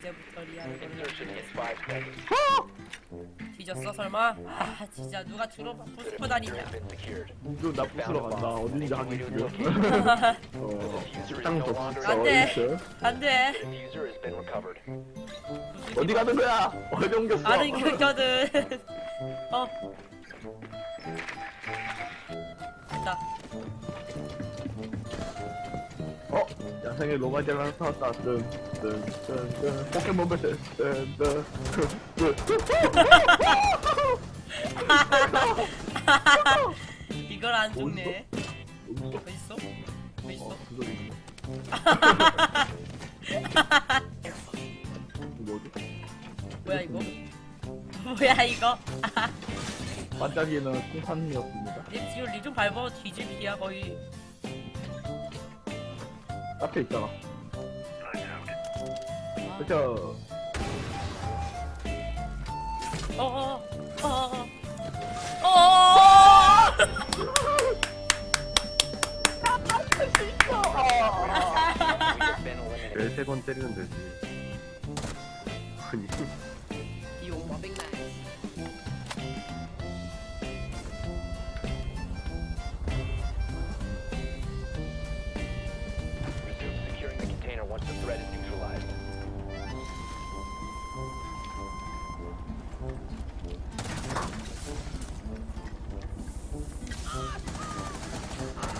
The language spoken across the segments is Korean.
이제부터 리아를 Insertion in 걸려주겠어. 5 seconds. 뒤졌어 설마? 아 진짜 누가 들어봐 diffuser 다니냐 secured. 좀 나쁘러 간다. 어딘지 하기 싫어. 어, 땅 longer 안 돼. 어딨어? 안돼. 어디 가는 거야? 어디 옮겼어? 아는 겼거든 어 됐다 어? 야생의 로마제를 하나 사왔다. 뜬, 뜬, 뜬, 뜬. 포켓몬 배틀. 뜬, 뜬. 뜬. 이걸 안 죽네 어딨어? 어딨어? 어딨어? 어, 그 소리 있네. 뭐지? 뭐야 이거? 뭐야 이거? 반짝이는 풍산이었습니다. 립 지금 립좀 밟아 뒤질 피야 거의 앞에 있잖아. 그쵸? 어 어 어 어어어 어어어 We have been eliminated. 왜세번 때리면 되지? 아니,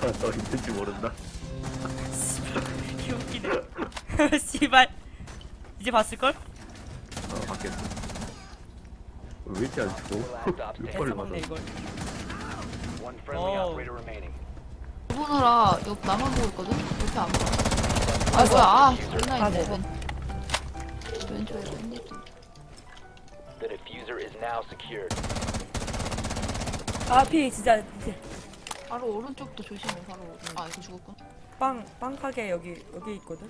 너 힘든지 모른다. 개웃기네 씨발 이제 봤을걸? 어, 맞겠어. 왜 이렇게 안 죽어? 몇 번을 맞아? 뺏어먹네 이걸 One friendly Oh. operator remaining. 보느라 옆 나만 보고 있거든? 옆에 안 봐. 아, 뭐야. 아, 존나 아, 있네. 네. 왼. 왼쪽에 왼쪽. The diffuser is now secured. 아 피 진짜 이제 바로 오른쪽도 조심해, 바로 오른쪽. 아, 이거 죽었군. 빵 빵 가게 여기 여기 있거든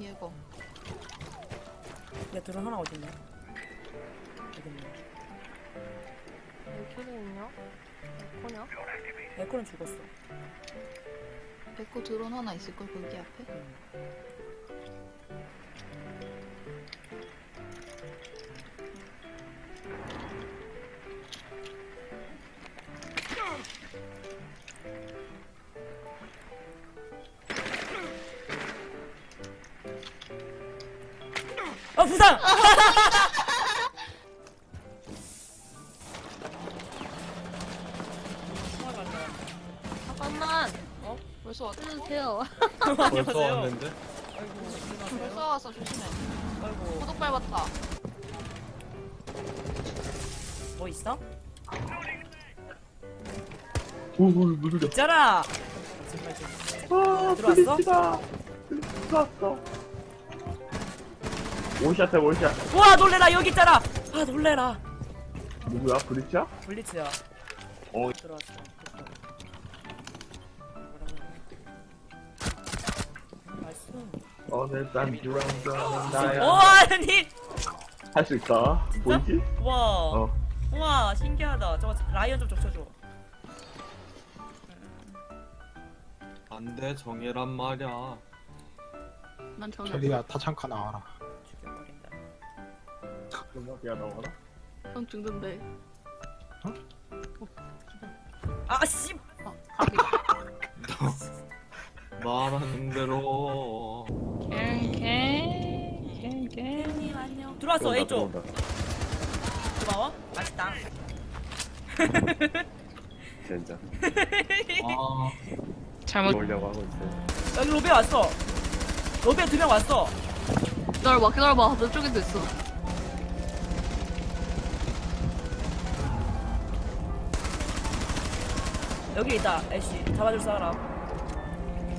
얘거. 내 드론 하나 어딨냐 여기 있네 여기는 있냐? 뭐냐? 에코는 죽었어 백호 드론 하나 있을 걸, 거기 앞에? 어 부상! 잠깐만! 벌써 왔다. 해주세요. 벌써 왔는데? 벌써 왔어, 조심해. 아이고 구독 밟았다. 뭐 있어? 오, 무르려. 있잖아! 정말 좀 아, 들어왔어? 들어왔어. 원샷해, 원샷. 우와 놀래라 여기 있잖아! 아 놀래라 누구야? 블리치야? 블리츠야 어. 들어왔어 나이스 오늘 딴 드럼전 오 나야. 아니 할 수 있다. 보이지? 우와 어. 우와 신기하다 저거 라이언 좀 쫓쳐줘 안돼 정예란 말이야 난 저기. 젤리야 타창카 나와라 야 나와라. 형 죽는데. 아씨 어, 가비. 말하는 대로 님 안녕 들어왔어 A 쪽. 고마워 맛있다 진짜. 아 잘못. 놀려고 하고 있어. 여기 로베 왔어 로베 두명 왔어 기다려봐, 기다려봐. 내 쪽에도 있어. 여기 있다 애쉬 잡아줄 사람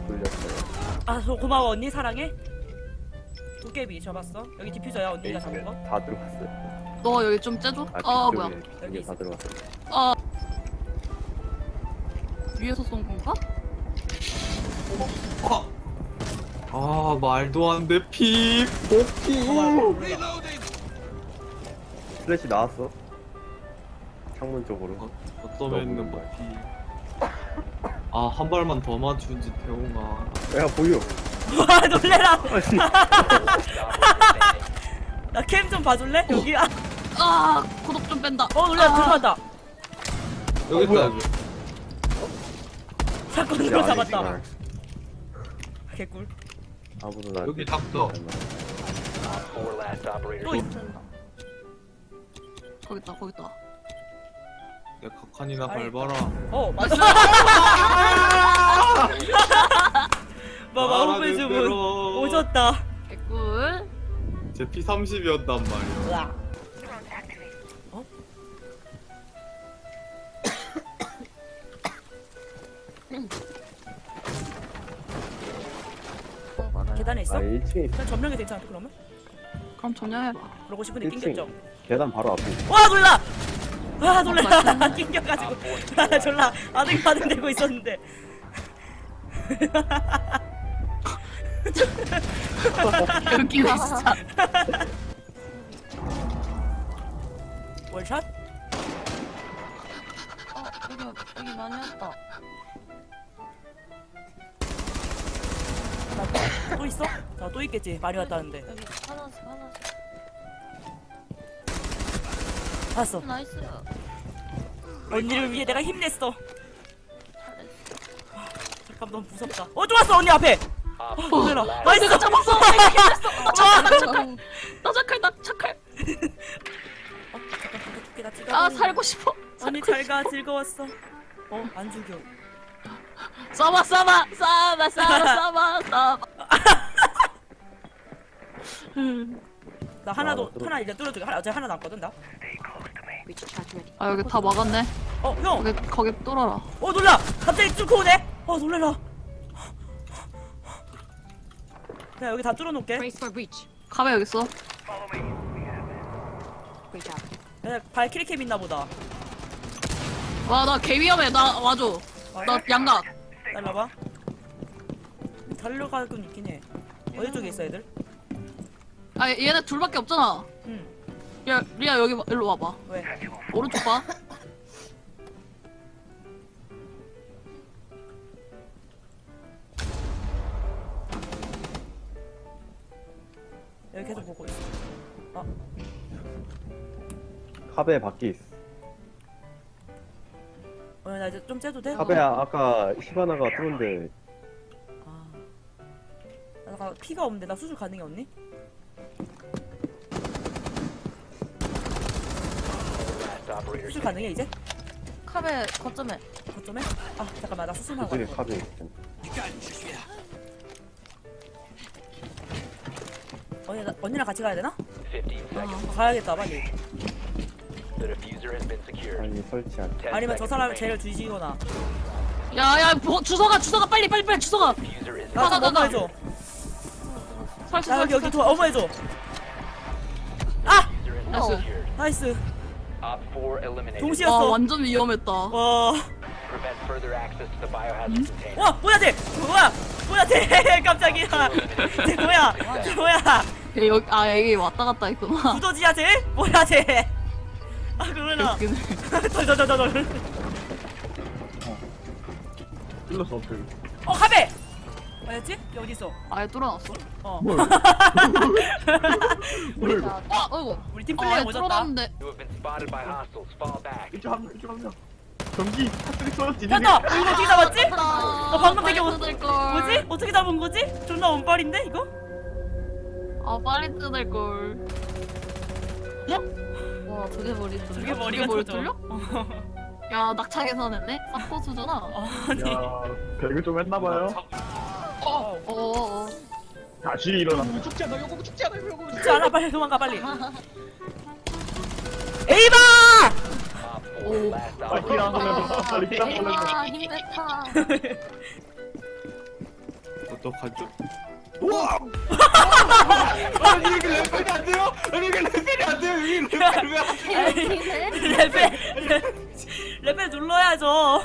돌렸어요. 아 저 고마워 언니 사랑해 도깨비 잡았어 여기 디퓨저야 언니가 잡은 에이스는 거다 들어갔어요. 너 여기 좀 째줘? 아, 아, 뒤쪽에, 뭐야. 여기 다 들어갔어요. 아. 위에서 쏜 건가? 아 말도 안돼픽 고마워 플래시 나왔어. 창문 쪽으로. 어떤 있는 거픽 아 한 발만 더 맞추지 태웅아. 야, 보여. 와 놀래라. 나 캠 좀 봐줄래? 여기? 아, 아 고독 좀 뺀다. 어 놀래라 들어간다. 여기 있다 여기. 사건으로 잡았다. 개꿀. 아무도 나 여기 Four last operators. 또 있... 거기 있다 거기 있다 내 각한이나. 밟아라 어 맞아 마마 호흡 주문. 오졌다 개꿀 제 피 30이었단 말이야 으아. 계단에 있어? 아 1층에 그냥 전명이 되지 않대 그러면? 그럼 전화해봐 그러고 싶은데 일 층. 낑겼죠? 계단 바로 앞에 있어. 와 놀라! 와 놀라. 낑겨가지고. 아, 졸라. 아등바등 대고 있었는데. 웃기네 진짜 월샷? 어 여기 여기 많이 왔다. 나 또 있어? 나 또 있겠지. 말이 왔다는데. 여기 하나씩 하나씩. 봤어. 나이스. 언니를 위해 내가 힘냈어. 잘했어. 잠깐 너무 무섭다. 어 좋았어 언니 앞에. Op 어, 4 놀라 last 나이스. 내가 잡았어 내가 힘냈어. 나 착할 나 착할 어, 나 착할 나 착할. 어, 잠깐 잠깐 죽게 나 찍어 아 살고 싶어. 언니 잘가 즐거웠어. 어안 죽여. 쏴봐 쏴봐 쏴봐 쏴봐 쏴봐 쏴봐 나 하나도 아, 뚫어. 하나 이제 뚫어주게. 하나 어제 하나 남거든 나 아 여기 다 막았네 어, 형! 거기 거기 뚫어라 어, 놀라! 갑자기 뚫고 오네? 어, 놀래라. 야, 여기 다 뚫어놓을게. 카메 여기 있어 야, 발키리 캠 있나 보다. 와 나 개 위험해 나 와줘 나 양각 날라봐. 달려가곤 있긴 해. 어디 쪽에 있어, 애들? 아 얘네 둘밖에 없잖아 응. 야 리아 여기 와- 일로 와봐 왜? 오른쪽 봐 여기 계속 보고 있어. 아, 카베 밖에 있어. 어, 나 이제 좀 째도 돼? 카베 아까 히바나가 뚫는데 아. 나나 피가 없는데 나 수술 가능해, 언니? last operator 수술. 가능해, 이제? 카베 거점에. 거점에? 아, 잠깐만, 나 수술만 가고. 카베 있어. 언니, 나, 언니랑 같이 가야 되나? 15 seconds. 어, 가야겠다, 빨리. The diffuser has been secured. 아니 설치한. 10 아니면 저 seconds remaining. 제일 뒤지거나. 야야 뭐, 주소가 주소가 빨리 빨리 빨리 주소가 Diffuser is 나좀 나, 나, 어머 나. 해줘. 설치 나 여기 설치 여기 도와 어머 해줘. 아 diffuser has been 나이스. secured. 나이스. Op 4 eliminated. 와 동시였어. 완전 위험했다. 와. Prevent further access to the biohazard container. 와 뭐야 쟤? 뭐야? 뭐야 쟤? 깜짝이야. 쟤 뭐야? 쟤 뭐야? 얘 여기 아 여기 왔다 갔다 했구나. 두더지야 쟤? 뭐야 쟤 아 그러나 웃기네. 덜덜덜덜 찔렀어. 어 카베 뭐였지 얘 어디 있어 아예 뚫어놨어 어 뭘? 자, 아, 어이구. 우리 팀 아, 플레이어 아예 오졌다 뚫어놨는데 You have been spotted by hostiles. Fall back. 이쪽 한 명, 이쪽 한 명. 전기 핫들이 쏘였지. 됐다 어, 이거 어떻게 잡았지 아, 어 방금 되게 뭐- 뜯을 걸. 뭐지 어떻게 잡은 거지 존나 운빨인데 이거 아 빨리 뜯을걸 와, 저게 머리 뚫려. 저게 머리가 뚫려? 야 낙차 계산했네? 싹포수잖아 어, 아니 야, 배그 좀 했나봐요. 어 어어어 다시 일어나. 죽지 않아 빨리 도망가 빨리 에이바 Op 4 last 빨리 킬안 operator. 걸려서 빨리 킬안 걸려서. 아, 힘냈다. 어떡하죠? 아니 이게 레벨이 안 돼요? 아니 이게 레벨이 안 돼요? 이게 레벨이 왜안 돼요? 레벨 레벨 눌러야죠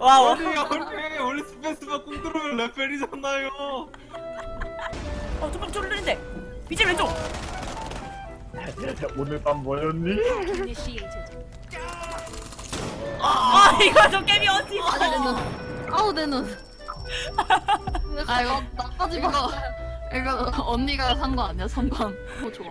와 아니 원래 원래 스페이스바 꾹 누르면 레벨이잖아요 어, 좀만 쫄리는데. 비질 왼쪽. 오늘 밤 뭐였니? 아, 이거 저 게임이 어디 있어? 아우 내 눈. 아우 내 눈. 아 이거 나까지 이거 이거 언니가 산 거 아니야 성광 어 좋아